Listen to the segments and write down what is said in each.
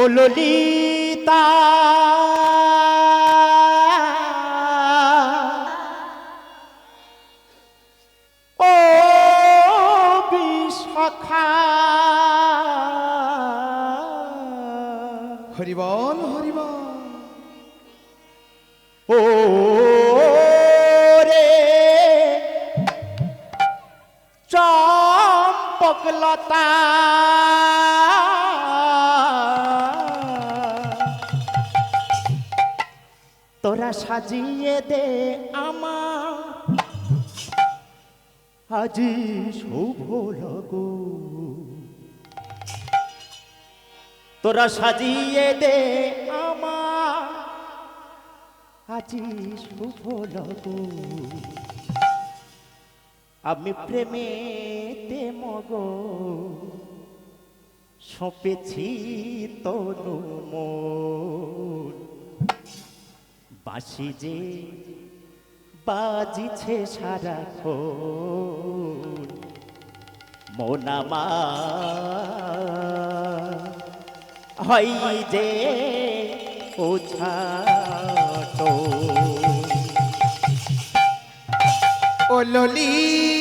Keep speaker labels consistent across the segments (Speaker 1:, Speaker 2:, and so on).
Speaker 1: ও ললিতা। ও বিশাখা।
Speaker 2: হরিবল হরিবল।
Speaker 1: ও রে চম্পকলতা। সাজিয়ে দে আমার। আজি শুভ লগো। তোরা সাজিয়ে দে আমার। আজি শুভ লগো। আমি প্রেমেতে মগ সপেছি তনু মন। বাসি যে বাজিছে সারা খো মোনামা হয় যে ওছাটো
Speaker 2: ও ললিতা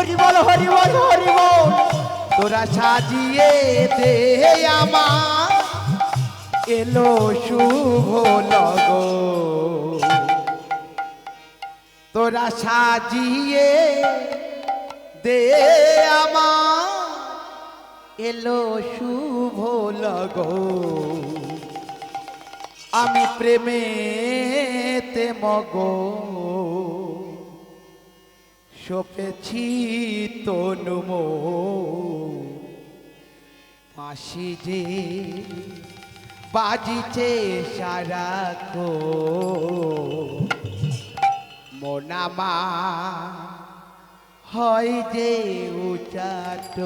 Speaker 1: হরি বল হরি বল হরি বল।
Speaker 2: তোরা সাজিয়ে দে এলো শুভ লগ তোরা সাজিয়ে দে এলো শুভ লগ আমি প্রেমেতে মগো সপেছি তনুমো মাসি যে বাজিছে সারাখো মোনামা হয় যে উচাট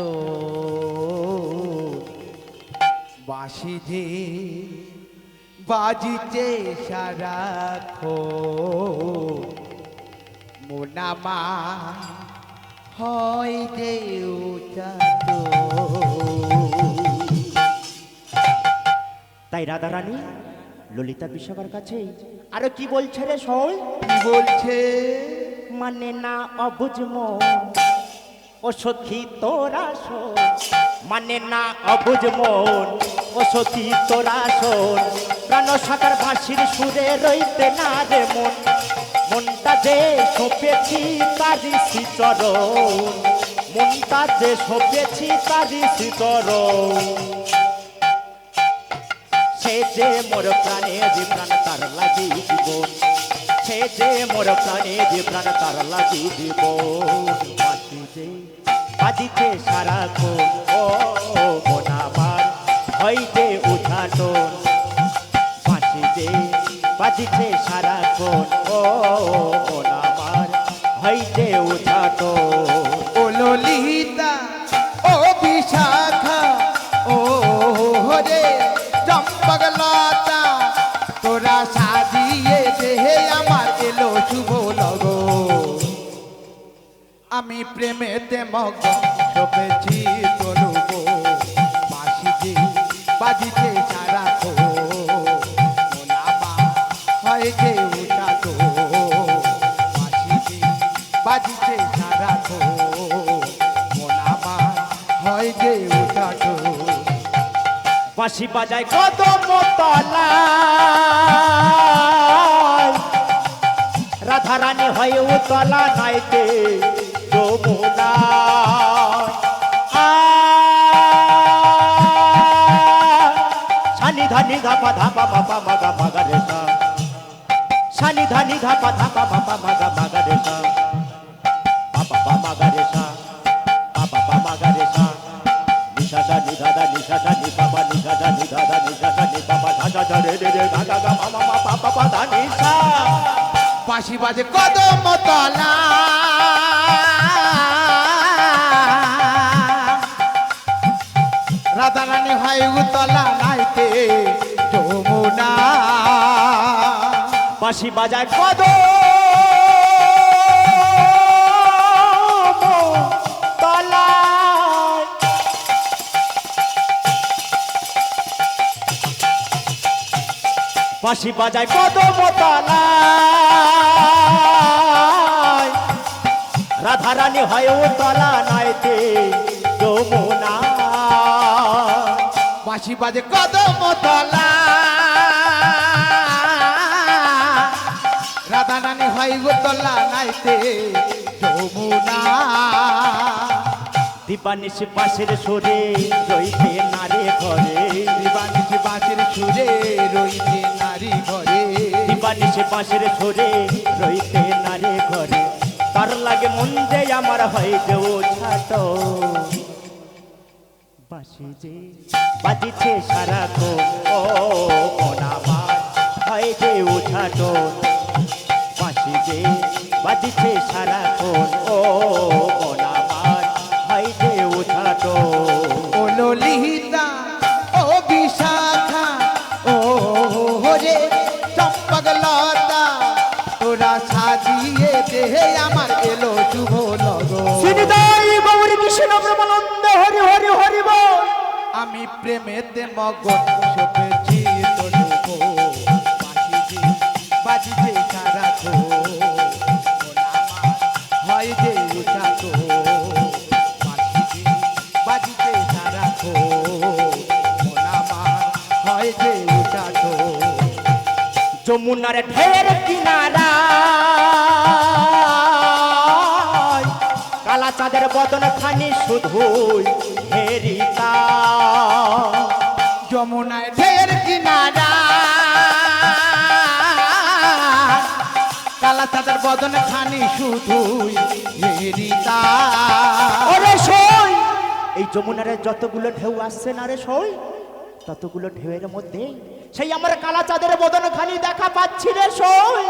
Speaker 2: বাসি যে বাজিছে সারাখো মোনামা হয় যে উচাট
Speaker 1: তাই রাধারানী ললিতা বিশাখার কাছে আরে কি বলছে রে শোন
Speaker 2: কি বলছে?
Speaker 1: মানে না অবুঝ মন। ও সখী তোরা শোন। মানে না অবুঝ মন। ও সখী তোরা শোন। প্রাণ সাকার ভাসির সুরে রইতে না রে মন। মনটা যে সপেছি তারি চরণ মনটা যে সপেছি তারি চরণ সে যে মোর প্রাণে যে প্রাণ তার লাগি জীবন। সে যে মোর প্রাণে যে প্রাণ তার লাগি বাঁচি যে বাজিতে সারাক্ষণ ও বাজিতে সারাক্ষণ ও মন আমার যে উঠাটন
Speaker 2: ও ললিতা ও বিশাখা, ও হরে চম্পকলতা, তোরা সাজিয়ে দেহে আমার এলো শুভ লগো আমি প্রেমেতে মগ সপেছি তরুব বাজিছে সারা মোনামা যে উঠাতো বাসি যে বাজিছে সারা খো মোনামা যে উঠাতো
Speaker 1: বাঁশি বাজায় কদম তলা রাধা রানী হয়ে উতলা নাইতে যমুনা। ধানি ধাপা ধাপা বাপা মাগা মাগা রেসা সানি ধানি ঘা পা ধা পা পা পা মা গা মা গা রে সা। পা পা পা মা গা রে সা। পা পা পা মা গা রে সা। নিশা সা নি ধা ধা নিশা সা নি পা পা নিশা সা নি ধা ধা নিশা সা নি পা পা ধা রে রে রে ধা গা মা মা মা, পা পা পা
Speaker 2: পাশি বাজে কদম তলা। রাধা রানী হয় উতলা নাইতে যমুনা।
Speaker 1: বাঁশি বাজায় কদ বাঁশি বাজায় কদম তলায় রাধারানী হয় ও তলা নাইতে যমুনা।
Speaker 2: বাঁশি বাজে কদম তলা রাধারানী হয় উতলা নাইতে যমুনা।
Speaker 1: দীপানিশি পাশের সরে রইতে নারে ঘরে।
Speaker 2: দিবানিশি পাশের সুরে রইছে নারী ঘরে।
Speaker 1: দীপানিশি পাশের সরে রইতে নারে ঘরে। তার লাগে মন যে আমার হয় যে ও ছাট? বাসি যে বাজিছে সারাক্ষণ ও মন আমার হয় যে ও যে বাজিছে সারাক্ষণ ও মন আমার হয় যে ও
Speaker 2: ললিতা ও বিশাখা ও রে চম্পক লতা তোরা সাজিয়ে দেহে আমার এলো শুভ লগো
Speaker 1: সিনিদাই গৌরী কৃষ্ণ ব্রহ্মানন্দ হরি হরি হরি বল।
Speaker 2: আমি প্রেমেতে মগন সপেছি
Speaker 1: কালা চাঁদের বদন খানি শুধুই হেরিতা।
Speaker 2: যমুনায় ঢের কিনারা। কালা চাঁদের বদন খানি শুধুই হেরিতা।
Speaker 1: ওরে সই! এই যমুনার যতগুলো ঢেউ আসছে না রে সই ততগুলো ঢেউয়ের মধ্যে সেই আমার কালা চাঁদের বদন খানি দেখা পাচ্ছি রে সই।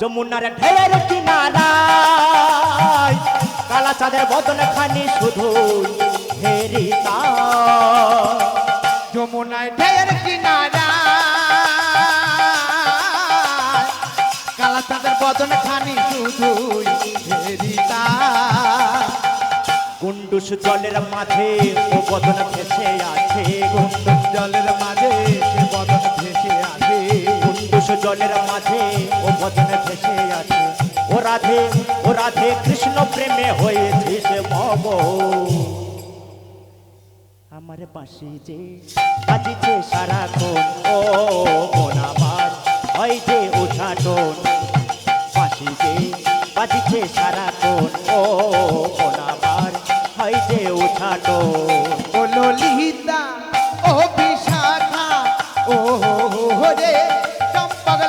Speaker 1: যমুনার ঢেউয়ের কিনারায় কালা চাঁদের বদন খানি শুধু হেরিতা।
Speaker 2: যমুনায় ঢের কিনারা। কালা চাঁদের বদন খানি শুধুই হেরিতা।
Speaker 1: কুন্ডুস জলের মাঝে ও বদন ভেসে আছে।
Speaker 2: কুন্দন জলের মাঝে সে বদন ভেসে আছে।
Speaker 1: কুন্ডুস জলের মাঝে ও বদন ভেসে আছে। রাধে, ও রাধে কৃষ্ণ প্রেমে হয়েছিস মগ আমার বাঁশি যে বাজিছে সারাক্ষণ, ও মন আমার, হয় যে উঠাটন বাঁশি যে বাজিছে সারাক্ষণ, ও মন আমার, হয় যে উঠাটন
Speaker 2: ও ললিতা ও বিশাখা ও রে চম্পক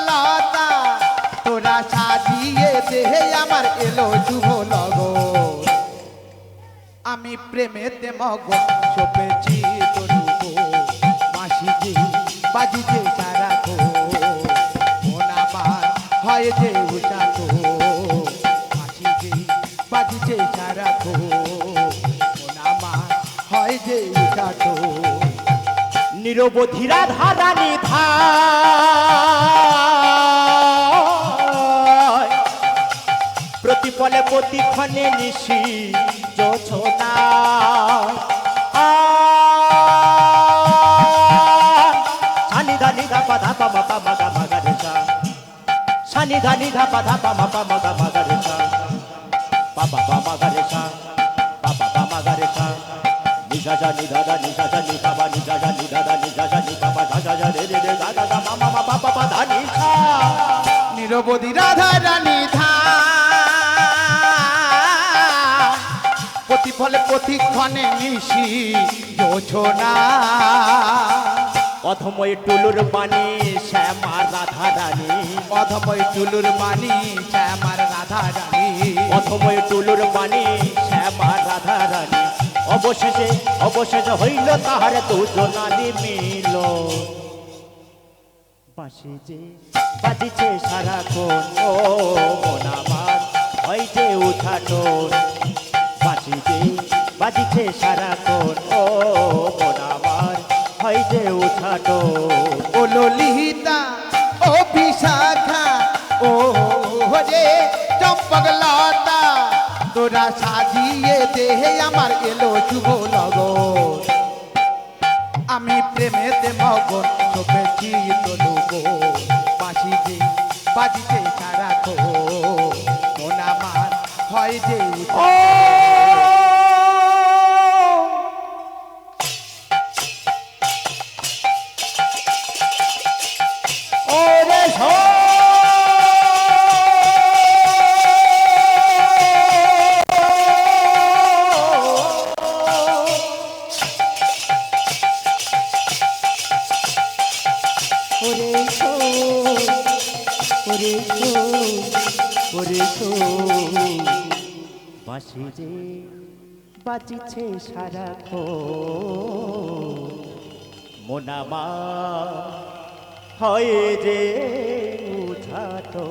Speaker 2: প্রেমেতে মগন। সপেছি তরুব মাসিজি বাজিছে সারা তো মন আমার হয় যে উচাতো মাসিজি বাজিছে সারা তো মন আমার হয় যে উচাতো
Speaker 1: নিরবধি রাধা রানী ধায় প্রতিফলে প্রতিক্ষণে নিশি যোছনা সানি ধানি ধাপা ধাপা মাপা মাগা মাগা রেখা সানি ধানি ধাপা ধাপা মাপা মাগা মাগা রেখা বাবা বাবা গা রেখা বাবা বাবা গা রেখা নিশা জা নি দাদা নিশা জা নি বাবা নিশা জা নি দাদা নিশা জা নি বাবা গা গা জা রে রে রে, গা গা গা, মা মা মা, পা পা পা ধা, নি
Speaker 2: নিরবধি রাধা রানী প্রতিফলে প্রতিক্ষণে নিশি যোছনা
Speaker 1: অথময় টুলুর বাণী শ্যামা রাধা রানী
Speaker 2: অধময় চুলুর মানি শ্যামার রাধা রানী
Speaker 1: অথময় টুলুর বাণী শ্যামা রাধা রানী অবশেষে অবশেষে হইল তাহার দুজনালি মিল বাঁশি যে বাজিছে সারাক্ষণ ও মন আমার হয় যে উঠাটন যে বাজিছে সারাক্ষণ ও মন আমার। হয় যে উঠাটো
Speaker 2: ও ললিতা ও বিশাখা ও রে চম্পক লতা তোরা সাজিয়ে দেহে আমার এলো শুভ লগন আমি প্রেমেতে মগন চোখেছি তলুগো বাসিতে বাজিতে সারাখো মন আমার হয় যে
Speaker 1: ও ওরে ওরে ওরে বাসি যে বাজিছে সারাক্ষণ মোনামা হয় যে উঠাটো